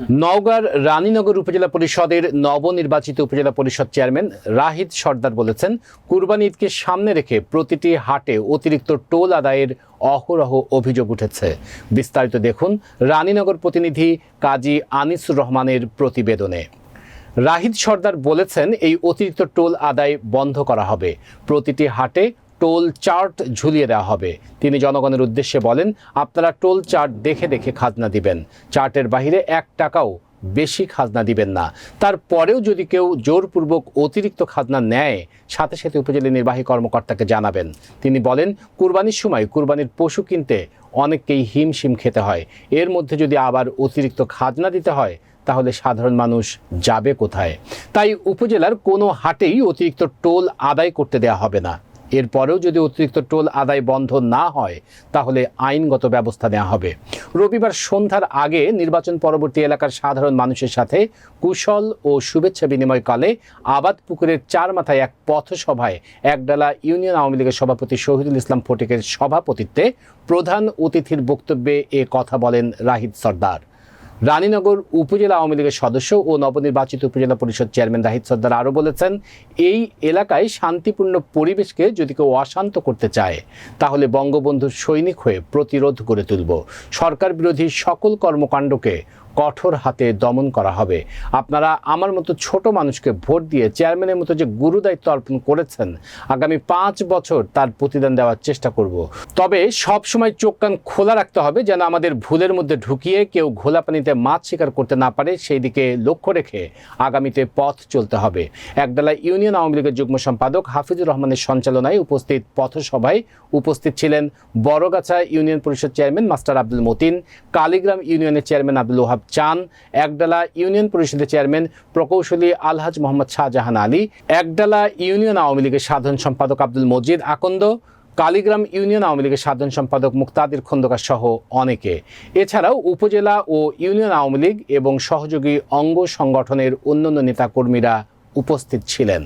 নওগাঁর রানীনগর উপজেলা পরিষদের নবনির্বাচিত উপজেলা পরিষদ চেয়ারম্যান রাহিদ সর্দার বলেছেন, কুরবানি ঈদকে সামনে রেখে প্রতিটি হাটে অতিরিক্ত টোল আদায়ের অহরহ অভিযোগ উঠেছে। বিস্তারিত দেখুন রানীনগর প্রতিনিধি কাজী আনিসুর রহমানের প্রতিবেদনে। রাহিদ সর্দার বলেছেন, এই অতিরিক্ত টোল আদায় বন্ধ করা হবে। প্রতিটি হাটে টোল চার্ট ঝুলিয়ে দেওয়া হবে। তিনি জনগণের উদ্দেশ্যে বলেন, আপনারা টোল চার্ট দেখে দেখে খাজনা দিবেন। চার্টের বাইরে এক টাকাও বেশি খাজনা দিবেন না। তারপরেও যদি কেউ জোরপূর্বক অতিরিক্ত খাজনা নেয়, সাথে সাথে উপজেলা নির্বাহী কর্মকর্তাকে জানাবেন। তিনি বলেন, কুরবানির সময় কুরবানির পশু কিনতে অনেককেই হিমশিম খেতে হয়। এর মধ্যে যদি আবার অতিরিক্ত খাজনা দিতে হয়, তাহলে সাধারণ মানুষ যাবে কোথায়? তাই উপজেলার কোনো হাটেই অতিরিক্ত টোল আদায় করতে দেওয়া হবে না। এরপরেও যদি অতিরিক্ত টোল আদায় বন্ধ না হয়, তাহলে আইনগত ব্যবস্থা নেওয়া হবে। রবিবার সন্ধ্যার আগে নির্বাচন পরবর্তী এলাকার সাধারণ মানুষের সাথে কুশল ও শুভেচ্ছা বিনিময়কালে আবাদ পুকুরের চার মাথায় এক পথসভায় একডালা ইউনিয়ন আওয়ামী লীগের সভাপতি শহীদুল ইসলাম ফটিকের সভাপতিত্বে প্রধান অতিথির বক্তব্যে এ কথা বলেন রাহিদ সর্দার। রানীনগর উপজেলা আওয়ামী লীগের সদস্য ও নবনির্বাচিত উপজেলা পরিষদ চেয়ারম্যান রাহিদ সর্দার আরও বলেছেন, এই এলাকায় শান্তিপূর্ণ পরিবেশকে যদি কেউ অশান্ত করতে চায়, তাহলে বঙ্গবন্ধুর সৈনিক হয়ে প্রতিরোধ গড়ে তুলব। সরকার বিরোধী সকল কর্মকাণ্ডকে কঠোর হাতে দমন করা হবে। আপনারা আমার মতো ছোট মানুষকে ভোট দিয়ে চেয়ারম্যানের মতো যে গুরু দায়িত্ব অর্পণ করেছেন, আগামী পাঁচ বছর তার প্রতিদান দেওয়ার চেষ্টা করব। তবে সব সময় চোখ কান খোলা রাখতে হবে যেন আমাদের ভুলের মধ্যে ঢুকিয়ে কেউ ঘোলা পানিতে মাছ শিকার করতে না পারে, সেই দিকে লক্ষ্য রেখে আগামীতে পথ চলতে হবে। একডালা ইউনিয়ন আওয়ামী লীগের যুগ্ম সম্পাদক হাফিজুর রহমানের সঞ্চালনায় উপস্থিত পথসভায় উপস্থিত ছিলেন Baragacha union Parishad chairman master Abdul Matin, Kaligram ইউনিয়নের চেয়ারম্যান আব্দুল ওহাব চান একডালা ইউনিয়ন পরিষদের চেয়ারম্যান প্রকৌশলী আলহাজ মোহাম্মদ শাহজাহান আলী, একডালা ইউনিয়ন আওয়ামী লীগের সাধারণ সম্পাদক আব্দুল মজিদ আকন্দ, কালীগ্রাম ইউনিয়ন আওয়ামী লীগের সাধারণ সম্পাদক মুক্তাদির খন্দকার সহ অনেকে। এছাড়াও উপজেলা ও ইউনিয়ন আওয়ামী লীগ এবং সহযোগী অঙ্গ সংগঠনের অন্যান্য নেতাকর্মীরা উপস্থিত ছিলেন।